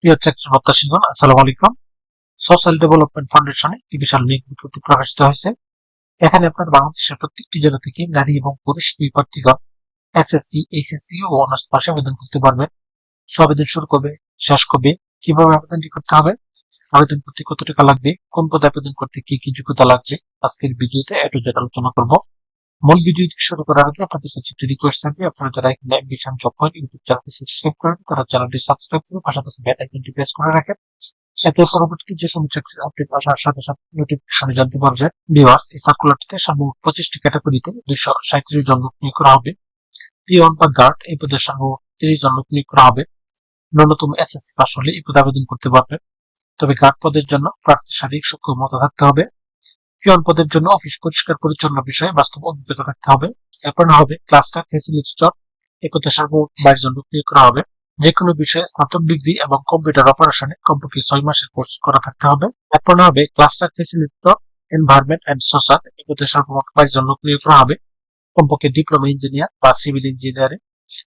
প্রিয় চাকরি প্রত্যাশীগণ আসসালামু আলাইকুম। সোশ্যাল ডেভেলপমেন্ট ফাউন্ডেশনে একটি বিশাল লিঙ্ক বিজ্ঞপ্তি প্রকাশিত হয়েছে। এখানে আপনার বাংলাদেশের প্রত্যেকটি জেলা থেকে নারী এবং পুরুষ দুই প্রার্থীগণ এসএসসি এইচএসসি ও অনার্স পাশে আবেদন করতে পারবেন। আবেদন শুরু করবে, শেষ করবে, কীভাবে আবেদনটি করতে হবে, আবেদন করতে কত টাকা লাগবে, কোন পদে আবেদন করতে কি কি যোগ্যতা লাগবে, আজকের ভিডিওতে এটু আলোচনা করব। মূল ভিডিওটি শুরু করার আগে আপনাদের কাছে একটি রিকোয়েস্ট থাকবে। আপনারা যারা এখানে অ্যাম্বিশন জব পয়েন্ট ইউটিউব চ্যানেলটি সাবস্ক্রাইব করেন, তারা চ্যানেলটি সাবস্ক্রাইব করে পাশাপাশি বেল আইকনটি প্রেস করে রাখেন। এতে পরবর্তী যে কোনো চাকরির আপডেট আসার সাথে সাথে নোটিফিকেশনে জানতে পারবেন ভিউয়ার্স এই সার্কুলারটিতে সর্বমোট পঁচিশটি ক্যাটাগরিতে দুইশো সাঁত্রিশ জন লোক নিয়োগ করা হবে। পিয়ন বা গার্ড এই পদে সর্বমোট তিরিশ জন লোক নিয়োগ করা হবে। ন্যূনতম এসএসসি পাস হলে এই পদে আবেদন করতে পারবে। তবে গার্ড পদের জন্য প্রার্থী শারীরিক সক্ষমতা থাকতে হবে। পিয়ন পদের জন্য অফিস পরিষ্কার পরিচ্ছন্ন বিষয়ে বাস্তব অভিজ্ঞতা থাকতে হবে। এরপর না হবে ক্লাস্টার ফেসিলিটেটর এই পদে সর্বমোট বাইশ জন নিয়োগ করা হবে। যে কোনো বিষয়ে স্নাতক ডিগ্রি এবং কম্পিউটার অপারেশনে কমপক্ষে ছয় মাসের কোর্স করা থাকতে হবে। এরপর না হবে cluster facilitator environment and social পদে সর্বমোট বাইশ জন নিয়োগ করা হবে। কমপক্ষে ডিপ্লোমা ইঞ্জিনিয়ার বা সিভিল ইঞ্জিনিয়ারিং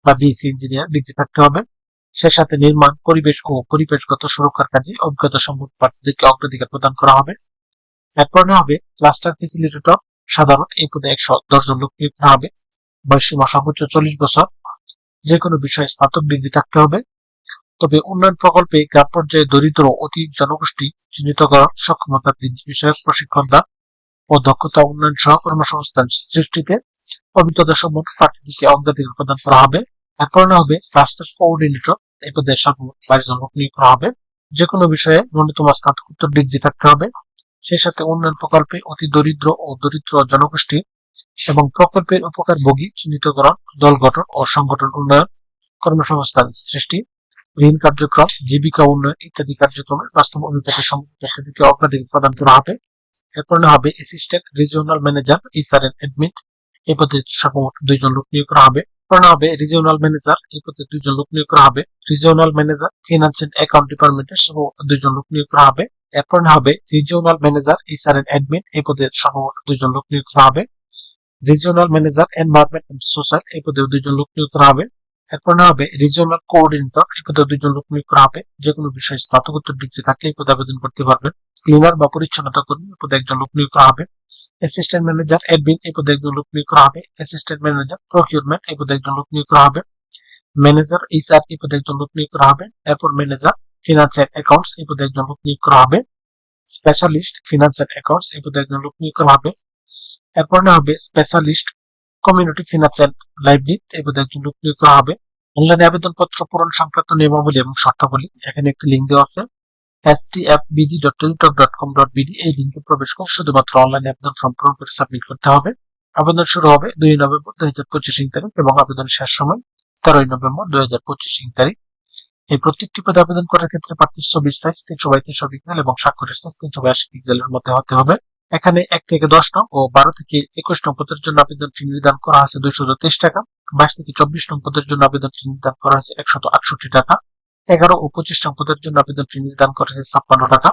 বা বিএসসি ইঞ্জিনিয়ার ডিগ্রি থাকতে হবে। সে সাথে নির্মাণ, পরিবেশ ও পরিবেশগত সুরক্ষার কাজে অভিজ্ঞতা সম্পন্ন প্রার্থীদেরকে অগ্রাধিকার প্রদান করা হবে। এরপর না হবে ক্লাস্টার ফেসিলিটেটর সাধারণ, এই পদে একশো দশ জন লোক নিয়োগ করা হবে। বয়সীমা সর্বোচ্চ চল্লিশ বছর। যে কোনো বিষয়ে স্নাতক ডিগ্রি থাকতে হবে। তবে উন্নয়ন প্রকল্পে গ্রাম পর্যায়ে দরিদ্র অতি জনগোষ্ঠী চিহ্নিত করার সক্ষমতা বৃদ্ধি বিষয়ক প্রশিক্ষণ দান ও দক্ষতা উন্নয়ন সহ কর্মসংস্থান সৃষ্টিতে অভিজ্ঞতা সম্পন্ন প্রার্থীদেরকে অগ্রাধিকার প্রদান করা হবে। এরপর হবে ক্লাস্টার কোঅর্ডিনেটর এই পদে সর্বমোট বাইশ জন লোক নিয়োগ করা হবে। যে কোনো বিষয়ে ন্যূনতম স্নাতকোত্তর ডিগ্রি থাকতে হবে। সেই সাথে উন্নয়ন প্রকল্পে অতি দরিদ্র ও দরিদ্র জনগোষ্ঠী এবং প্রকল্পের উপকার উপকারভোগী চিহ্নিতকরণ দল গঠন ও সংগঠন উন্নয়ন, কর্মসংস্থান সৃষ্টি, ঋণ কার্যক্রম, জীবিকা উন্নয়ন ইত্যাদি কার্যক্রমে বাস্তব অভিজ্ঞতা সম্পর্কে অগ্রাধিকার প্রদান করা হবে। এরপর হবে assistant regional manager HR and admin এই পদে সর্বমোট দুইজন লোক নিয়োগ করা হবে। এরপর হবে রিজিওনাল ম্যানেজার এই পদে দুইজন লোক নিয়োগ করা হবে। রিজিওনাল ম্যানেজার ফিনান্সিয়াল অ্যাকাউন্ট ডিপার্টমেন্টের সর্বমোট দুইজন লোক নিয়োগ করা হবে। না হবে রিজিওনাল ম্যানেজার এইচআরএন অ্যাডমিন এই পদে সর্বমোট দুইজন লোক নিয়োগ করা হবে। Regional manager environment and social এই পদে দুইজন লোক নিয়োগ করা হবে। এরপর হবে রিজিওনাল কোঅর্ডিনেটর এই পদে দুইজন লোক নিয়োগ করা হবে। যে কোনো বিষয়ে স্নাতকোত্তর ডিগ্রি থাকলে এই পদে আবেদন করতে পারবেন। ক্লিনার বা পরিচ্ছন্নতা কর্মী এই পদে একজন লোক নিয়োগ করা হবে। অ্যাসিস্ট্যান্ট ম্যানেজার অ্যাডমিন এই পদে একজন লোক নিয়োগ করা হবে। অ্যাসিস্ট্যান্ট ম্যানেজার প্রকিউরমেন্ট এই পদে একজন লোক নিয়োগ করা হবে। ম্যানেজার এইচআর এই পদে একজন লোক নিয়োগ করা হবে। এরপর ম্যানেজার ফিনান্সিয়াল অ্যাকাউন্টস এই পদে একজন লোক নিয়োগ করা হবে। স্পেশালিস্ট ফিনান্সিয়াল অ্যাকাউন্টস এই পদে একজন লোক নিয়োগ করা হবে। এরপর না হবে স্পেশালিস্ট কমিউনিটি ফিনান্সিয়াল লাইব্রেরি এই পদে একজন লোক নিয়োগ করা হবে। অনলাইনে আবেদনপত্র পূরণ সংক্রান্ত নিয়মাবলী এবং শর্তাবলী, এখানে একটি লিঙ্ক দেওয়া আছে। Stfbd.teletalk.com.bd এই লিঙ্কে প্রবেশ করে শুধুমাত্র অনলাইনে আবেদন ফর্ম পূরণ করে সাবমিট করতে হবে। আবেদন শুরু হবে দুই নভেম্বর দুই হাজার পঁচিশ তারিখ এবং আবেদন শেষ সময় তেরোই নভেম্বর দুই হাজার পঁচিশ তারিখ। এই প্রত্যেকটি পদে আবেদন করার ক্ষেত্রে প্রার্থীর ছবির সাইজ তিনশো বাই তিনশো পিক্সেল এবং স্বাক্ষরের সাইজ তিনশো বাই আশি পিক্সেলের মধ্যে হতে হবে। এখানে এক থেকে দশ নং ও বারো থেকে একুশ নং পদের জন্য আবেদন ফি নির্ধারণ করা হয়েছে দুইশো তেইশ টাকা। বাইশ থেকে চব্বিশ নং পদের জন্য আবেদন ফি নির্ধারণ করা হয়েছে একশত আটষট্টি টাকা। এগারো ও পঁচিশ নং পদের জন্য আবেদন ফি নির্ধারণ করা হয়েছে ছাপ্পান্ন টাকা।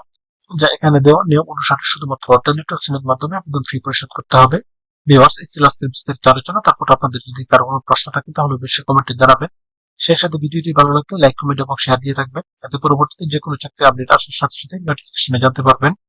যা এখানে দেওয়া নিয়ম অনুসারে শুধুমাত্র টেলিটক্সিনের মাধ্যমে আবেদন ফি পরিশোধ করতে হবে। ভিওয়ার্স এই বিস্তারিত আলোচনা। তারপর আপনাদের যদি কারও কোনো প্রশ্ন থাকে, তাহলে অবশ্যই কমেন্টে জানাবেন। সেই সাথে ভিডিওটি ভালো লাগলে লাইক, কমেন্ট এবং শেয়ার দিয়ে রাখবেন এতে পরবর্তীতে যে কোনো চাকরি আপডেট আসার সাথে সাথে নোটিফিকেশনে জানতে পারবেন।